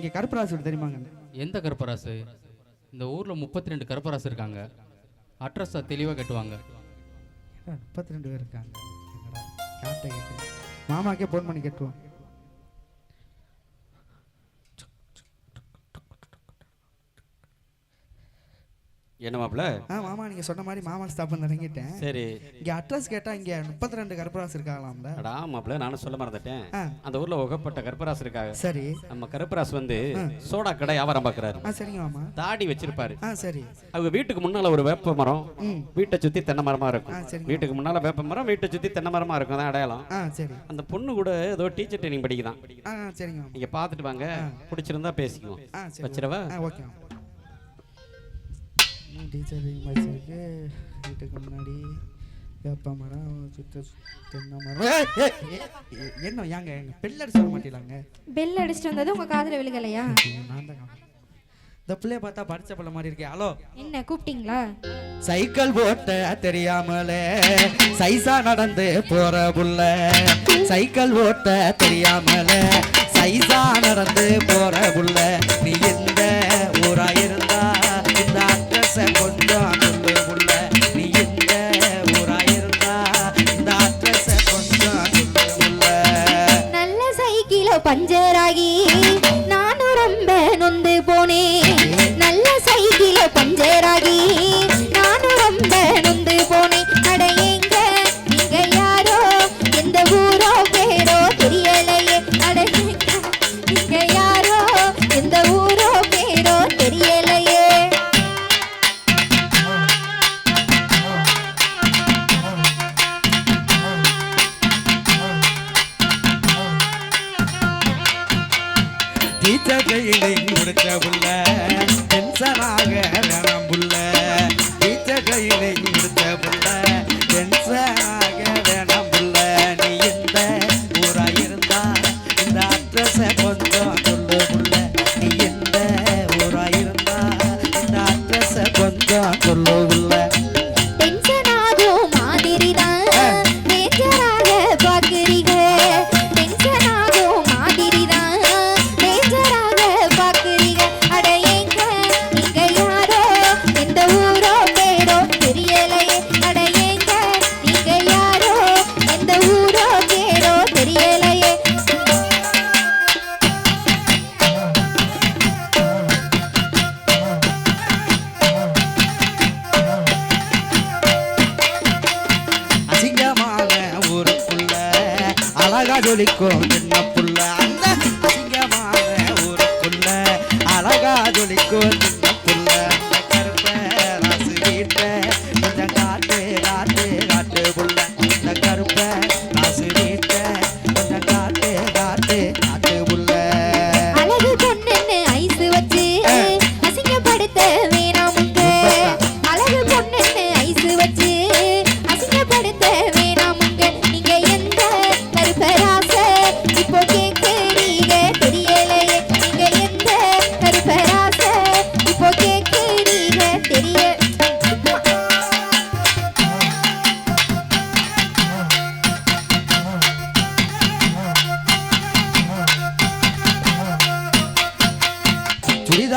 இங்கே கருப்பராசு தெரியுமாங்க? எந்த கருப்பராசு? இந்த ஊரில் முப்பத்தி ரெண்டு கருப்பராசு இருக்காங்க. அட்ரஸை தெளிவாக கட்டுவாங்க. முப்பத்தி ரெண்டு பேர் இருக்காங்க. மாமாக்கே ஃபோன் பண்ணி கேட்டுருவோம். என்ன மாப்பிள ஆ மாமா நீங்கள் சொன்ன மாதிரி மாமா ஸ்டாப் வந்து இறங்கிட்டேன். சரி. இங்கே அட்ரஸ் கேட்டால் இங்கே முப்பத்தி ரெண்டு கருப்பராசு இருக்காங்களாம்ல. அடா மாப்பிள நானும் சொல்ல மறந்துட்டேன். அந்த ஊர்ல உகப்பட்ட கருப்பராசு இருக்காங்க. சரி. நம்ம கருப்பராசு வந்து சோடா கடை வியாபாரம் பார்க்கறாரு ஆ சரிங்க மாமா. தாடி வச்சிருப்பாரு. ஆ சரி. அவங்க வீட்டுக்கு முன்னால ஒரு வேப்ப மரம் வீட்டை சுத்தி தென்னை மரமா இருக்கும். வீட்டுக்கு முன்னால வேப்ப மரம் வீட்டை சுத்தி தென்னை மரமா இருக்கும் தான் அடையாளம். ஆ சரி. அந்த பொண்ணு கூட ஏதோ டீச்சர் ட்ரைனிங் படிக்குதான். ஆ சரிங்க நீங்க பார்த்துட்டு வாங்க. பிடிச்சிருந்தா பேசிக்குவோம். வச்சிரவா ஆ ஓகே டீச்சர் படிச்சிருக்கு வீட்டுக்கு முன்னாடி வேப்ப மரம் சுத்த தென்னை மரம். என்ன ஏங்க எங்க பெல்லர் சொல்ல மாட்டீங்களாங்க? பெல் அடிச்சுட்டு வந்தது உங்க காதுல விழுகலையா? நான் தான். இந்த பிள்ளைய பார்த்தா படிச்ச பிள்ளை மாதிரி இருக்கே. ஹலோ? என்ன கூப்பிட்டீங்களா? சைக்கிள் ஓட்ட தெரியாமலே சைசா நடந்து போற புள்ள. சைக்கிள் ஓட்ட தெரியாமலே சைசா நடந்து போற புள்ள. நீ எந்த அழகா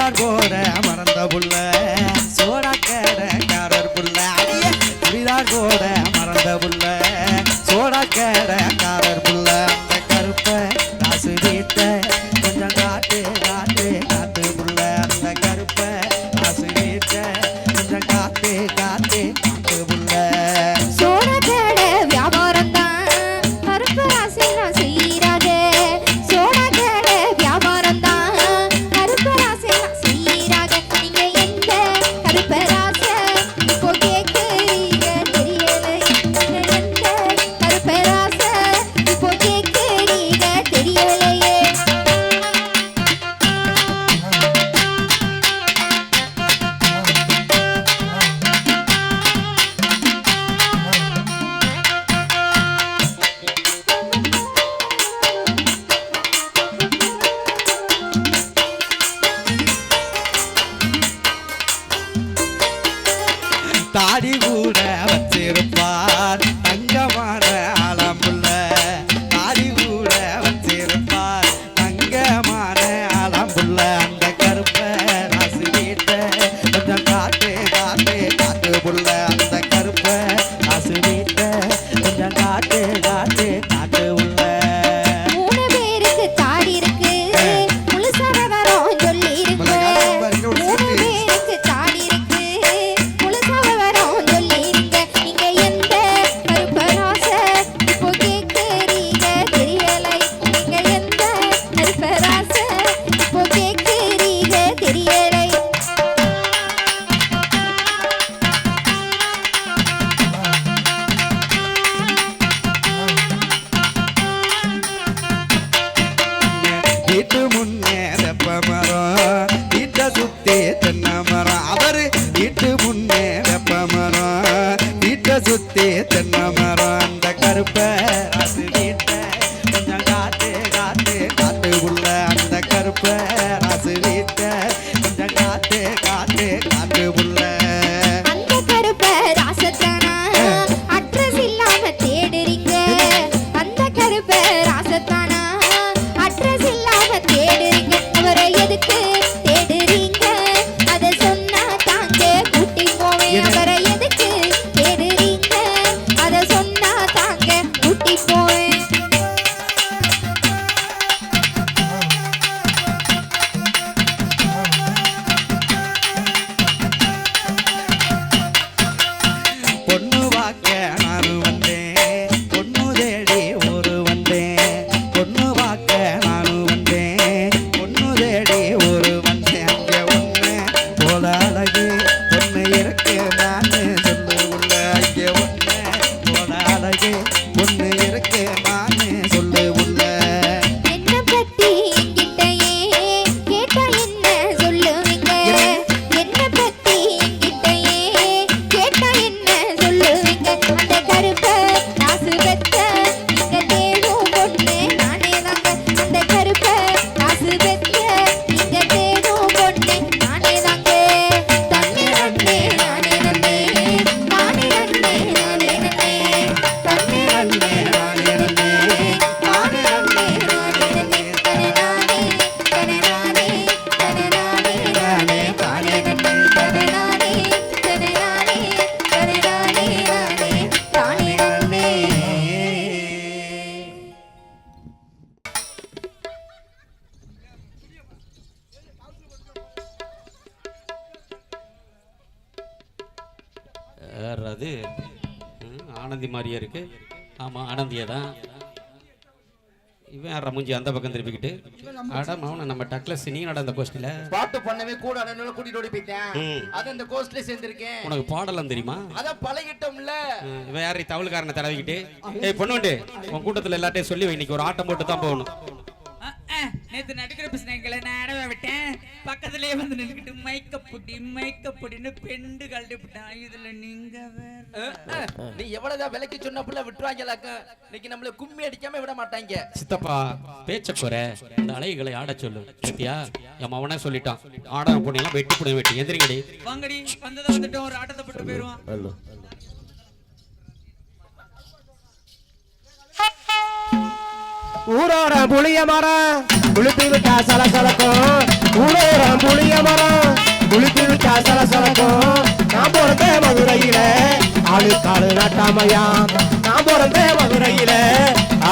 சுடிதார் போட மறந்த புள்ள. வேற அது ஆனந்தி மாதிரியே இருக்கு. ஆமா ஆனந்தியே தான். இவன் யாரா மூஞ்சி அந்த பக்கம் திருப்பிக்கிட்டு. அட மௌன நம்ம டக்ளஸ் நீ நட அந்த கோஷ்டில பாட்டு பண்ணவே கூட அண்ணனோட கூட்டிட்டு ஓடி போயிட்டேன். அது அந்த கோஸ்ட்ல சேர்ந்திருக்கேன். உனக்கு பாடலாம் தெரியுமா? அதான் பழகிட்டோம்ல. இவன் யாரு தவளுக்காரனை தடவிக்கிட்டு. ஏய் பொண்ணுண்டு உன் கூட்டத்துல எல்லாட்டையும் சொல்லி இன்னைக்கு ஒரு ஆட்டம் போட்டு தான் போகணும் நேத்து நடுக்கிற பிரச்சனைகளை விட்டேன் பக்கத்துலயே வந்து நின்னுக்கிட்டு மைக்க புட்டி மைக்க புட்டின்னு பெண்டு கழட்டி விட்டான் இதுல நீங்க நீ எவ்வளவுதான் விலைக்கு சொன்ன புள்ள விட்டுருவாங்களாக்க இன்னைக்கு நம்மள கும்மி அடிக்காம விட மாட்டாங்க. சித்தப்பா பேச்ச குறை. இந்த அலைகளை ஆடச் சொல்லு. சத்தியா என் மவனே சொல்லிட்டான். ஆட பொண்ணெல்லாம் வெட்டி புடி வெட்டி. எந்திரிங்கடி. வாங்கடி வந்ததை வந்துட்டோம். ஒரு ஆட்டத்தை போட்டு போயிருவான் ஊரோர புளிய மரம் குளித்து விட்டா சலசலக்கும். ஊரோர புளிய மரம். குளித்து விட்டா சலசலக்கும். நான் பிறந்த மதுரையில ஆளுக்காளு நாட்டாமையா. நான் பிறந்த மதுரையில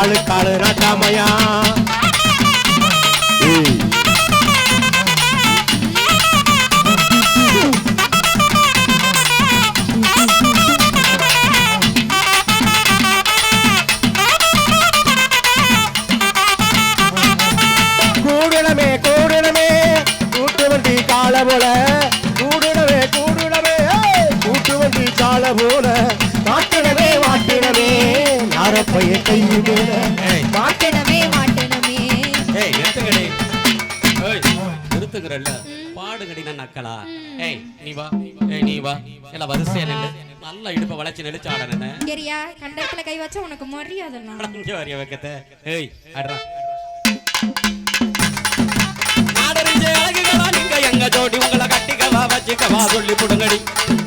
ஆளுக்காளு நாட்டாமையா. ஏய். கால போல கூடுனவே ஏய், கூட்டு வண்டி கால போல மாட்டினமே மாட்டினமே யாரப்பைய கையுமே மாட்டணமே மாட்டணமே ஏய் நிறுத்துங்கடி. ஏய் நிறுத்துங்கறல்ல பாடுங்கடி நான் நக்கலா. ஏய் நீ வா. ஏய் நீ வா. எல்லாம் வரிசையா நில்லு. நல்லா இடுப்ப வளைச்சு நெளிச்சு ஆட நின்னு சரியா கண்டத்துல கை வச்சா உனக்கு மரியாதை இங்க வரிய வைக்கத்த. ஏய் அட்ரா வச்சுக்கவா சொல்லி புடுங்கடி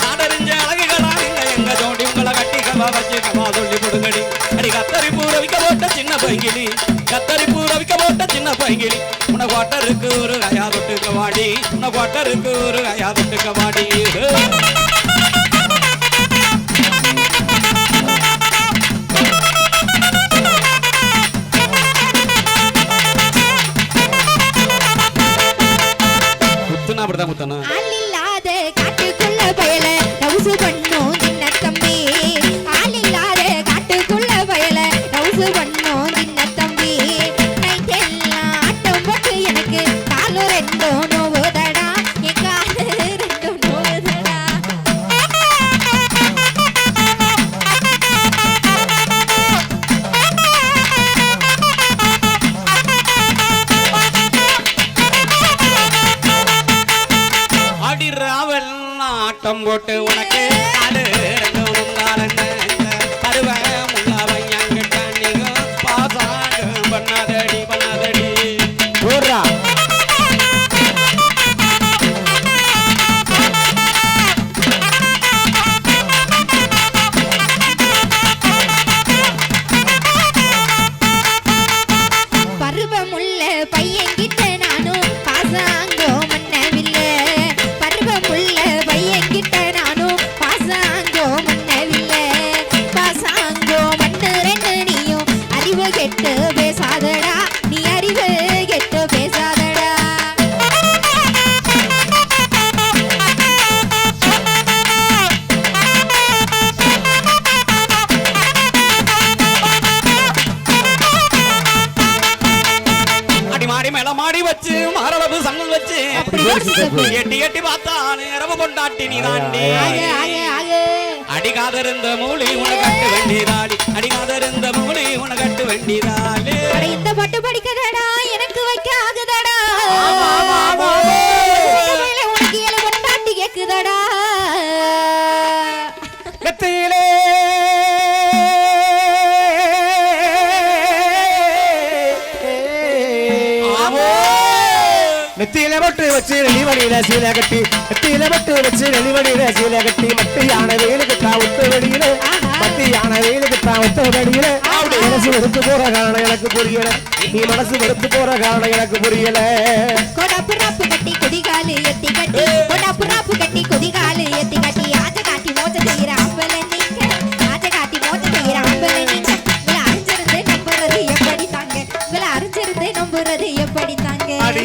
நாடறிஞ்ச அழகுகளா இல்ல எங்க ஜோடி உங்களை கட்டிக்கவா வச்சுக்கவா சொல்லி புடுங்கடி அடி கத்தரி பூ ரவிக்க போட்ட சின்ன பைங்கிலி. கத்தரி பூ ரவிக்க போட்ட சின்ன பைங்கிலி. உன கோட்டருக்கு ஒரு கயா தொட்டுக்க வாடி உன கோட்டருக்கு ஒரு கயா தொட்டுக்க வாடி இரவு கொண்டாட்டி நீ. தாண்டி ஆக ஆக ஆக அடிக்காதிருந்த மூலி உன கட்டு வேண்டியதாடி அடிக்காதிருந்த மூலி உன கட்டு வேண்டியதாடி அட இந்த பாட்டு படிக்கதடா நெத்தியில பட்டு வச்சு நெளிவடியில சீலை கட்டி நெத்தியில பட்டு வச்சு நெளிவடியில சீலை கட்டி மத்தியான வெயிலுக்கு தான் ஒத்து வெளியில மத்தியான வெயிலுக்கு தான் ஒத்து வெளியில மனசு வெறுத்து போற காரணம் எனக்கு புரியல. நீ மனசு வெறுத்து போற காரணம் எனக்கு புரியல. கொடாப்பு ராப்பு கட்டி குதிகாலு எத்தி கட்டி கொடாப்பு ராப்பு கட்டி குதிகாலு எத்தி கட்டி ஆஜ காட்டி மோச்ச செய்யற அம்பல நீங்க. ஆஜ காட்டி மோச்ச செய்யற அம்பல நீங்க. உங்களை அறிஞ்சிருந்து நம்புறது எப்படி தாங்க? உங்களை அறிஞ்சிருந்து நம்புறது எப்படி தாங்க? அடி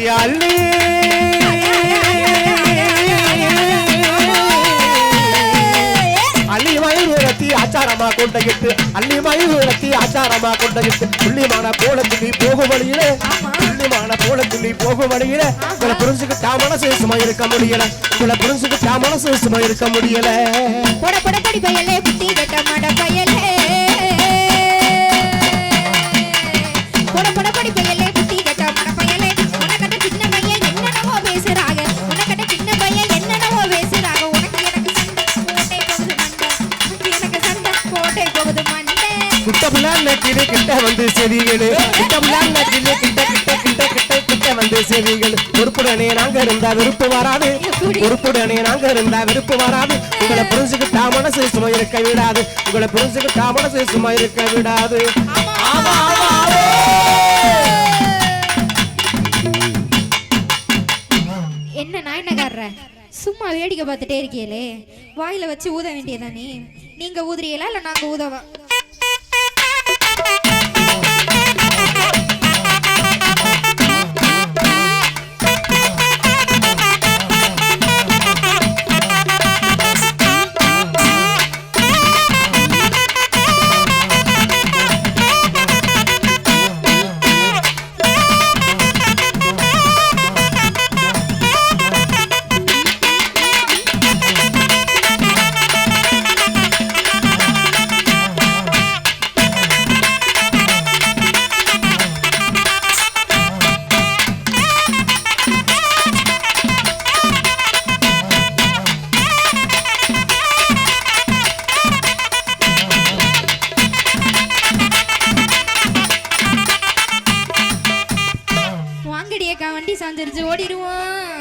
ஆச்சாரமா கொண்டகிட்டு அள்ளி மயில் ரத்தி ஆச்சாரமா கொண்டகிட்டு புள்ளிமான போல துள்ளி போகும் வழியில புள்ளிமான போல துள்ளி போகும் வழியில. உங்களை புரிஞ்சுக்கிட்டா மனசு சும்மா இருக்க முடியல. உங்களை புரிஞ்சுக்கிட்டா மனசு சும்மா இருக்க முடியல. போட போட படி பயலே புத்தி கட்ட மட பயலே. போட போட படி பயலே. மண்டை குட்ட புள்ளாண்ட கிளி கிட்ட வந்து செவிகளு. கிட்ட புள்ளாண்ட கிளி கிட்ட கிட்ட கிட்ட கிட்ட கிட்ட வந்து செவிகள். பொறுப்புடனே நாங்க இருந்தா விருப்பு வராது. பொறுப்புடனே நாங்க இருந்தா விருப்பு வராது. உங்களை புரிஞ்சுக்கிட்டா மனசு சும்மா இருக்க விடாது. உங்களை புரிஞ்சுக்கிட்டா மனசு சும்மா இருக்க விடாது. ஆமா ஆமா என்ன நாயனகாரர சும்மா வேடிக்கை பார்த்துட்டே இருக்கீங்களே வாயில வச்சு ஊத வேண்டியதானே நீங்க ஊதுறீங்களா இல்ல நாங்க ஊதவா?